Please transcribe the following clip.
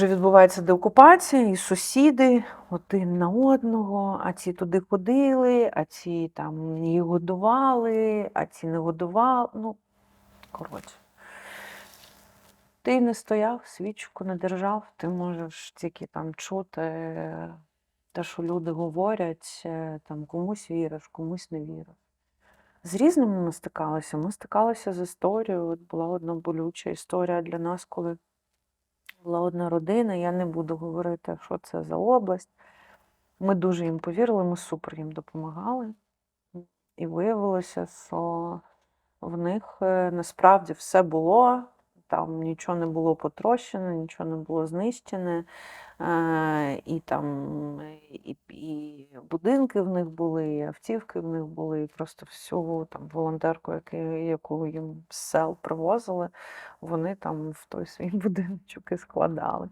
вже відбувається деокупація, і сусіди один на одного, а ці туди ходили, а ці там їх годували, а ці не годували. Ну, коротше. Ти не стояв, свічку не держав, ти можеш тільки там чути е, те, що люди говорять, е, там комусь віриш, комусь не віриш. З різними ми стикалися. Ми стикалися з історією. От була одна болюча історія для нас, коли була одна родина. Я не буду говорити, що це за область. Ми дуже їм повірили, ми супер їм допомагали. І виявилося, що в них е, насправді все було, там нічого не було потрощене, нічого не було знищене. Е, І там і, і будинки в них були, і автівки в них були, і просто всю там волонтерку, яку, їм з сел привозили, вони там в той свій будиночок і складали.